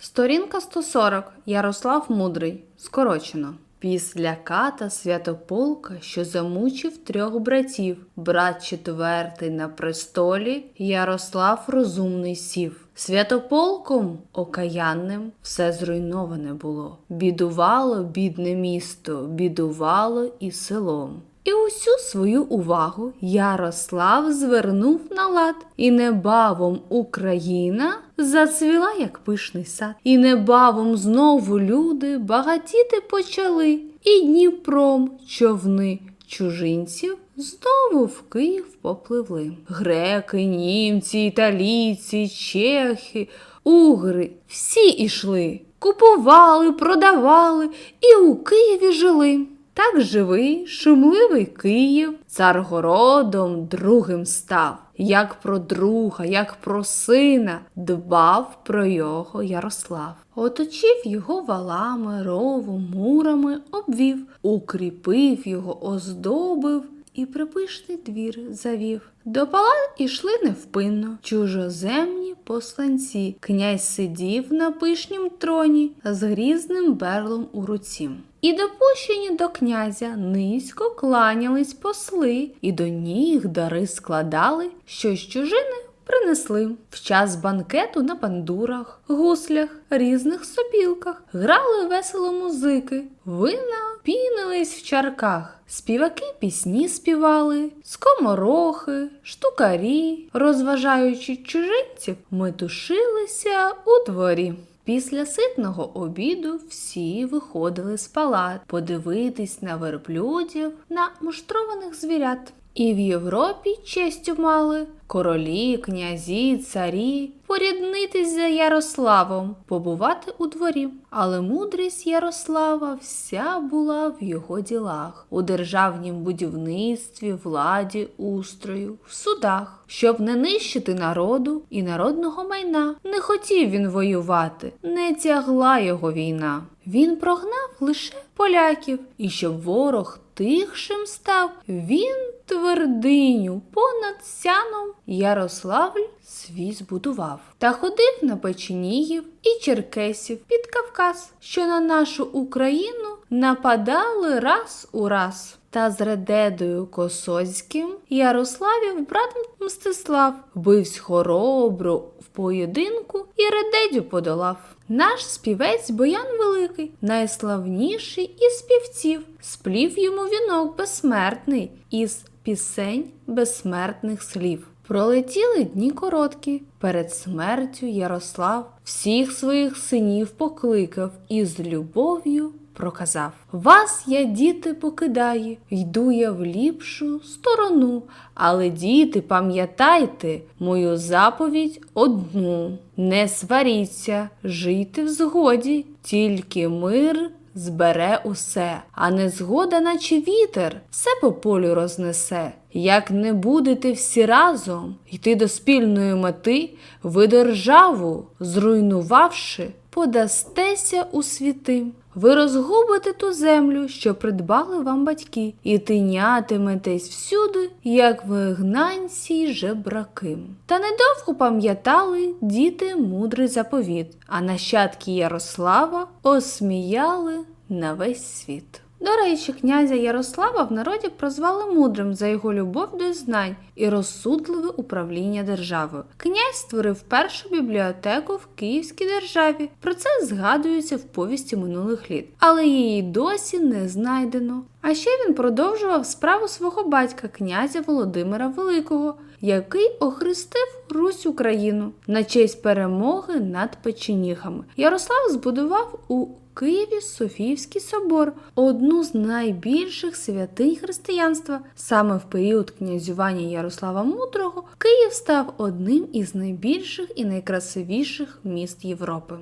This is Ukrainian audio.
Сторінка 140. Ярослав Мудрий. Скорочено. Після ката святополка, що замучив трьох братів, брат четвертий на престолі, Ярослав розумний сів. Святополком окаянним все зруйноване було. Бідувало бідне місто, бідувало і селом. І усю свою увагу Ярослав звернув на лад, і небавом Україна зацвіла, як пишний сад. І небавом знову люди багатіти почали, і Дніпром човни чужинців знову в Київ попливли. Греки, німці, італійці, чехи, угри всі ішли, купували, продавали і у Києві жили. Так живий, шумливий Київ царгородом другим став, як про друга, як про сина, дбав про його Ярослав. Оточив його валами, ровом, мурами, обвів, укріпив його, оздобив і припишний двір завів. До палат ішли невпинно, чужоземні посланці. Князь сидів на пишнім троні з грізним берлом у руці. І допущені до князя низько кланялись посли, і до ніг дари складали, що з чужини принесли. В час банкету на бандурах, гуслях, різних сопілках грали весело музики, вина пінились в чарках. Співаки пісні співали, скоморохи, штукарі, розважаючи чужинців, метушилися у дворі. Після ситного обіду всі виходили з палат подивитись на верблюдів, на муштрованих звірят. І в Європі честю мали королі, князі, царі поріднитись за Ярославом, побувати у дворі. Але мудрість Ярослава вся була в його ділах, у державнім будівництві, владі, устрою, в судах, щоб не нищити народу і народного майна. Не хотів він воювати, не тягла його війна. Він прогнав лише поляків, і щоб ворог тихшим став, він твердиню понад сяном Ярославль свій збудував та ходив на печеніїв і черкесів під Кавказ, що на нашу Україну нападали раз у раз. Та з Редедою Косоцьким Ярославів брат Мстислав бивсь хоробро в поєдинку і Редедю подолав. Наш співець Боян Великий, найславніший із співців, сплів йому вінок безсмертний із пісень безсмертних слів. Пролетіли дні короткі. Перед смертю Ярослав всіх своїх синів покликав і з любов'ю проказав: Вас я, діти, покидаю, йду я в ліпшу сторону, але, діти, пам'ятайте мою заповідь одну: не сваріться, жийте в згоді, тільки мир збере усе, а незгода, наче вітер, все по полю рознесе. Як не будете всі разом йти до спільної мети, ви державу, зруйнувавши, подастеся у світи. Ви розгубите ту землю, що придбали вам батьки, і тинятиметесь всюди, як вигнанці й жебраки. Та недовго пам'ятали діти мудрий заповіт, а нащадки Ярослава осміяли на весь світ. До речі, князя Ярослава в народі прозвали мудрим за його любов до знань і розсудливе управління державою. Князь створив першу бібліотеку в Київській державі. Про це згадується в повісті минулих літ, але її досі не знайдено. А ще він продовжував справу свого батька, князя Володимира Великого, який охрестив Русь Україну на честь перемоги над печенігами. Ярослав збудував у Києві Софіївський собор, одну з найбільших святинь християнства. Саме в період князювання Ярослава Мудрого Київ став одним із найбільших і найкрасивіших міст Європи.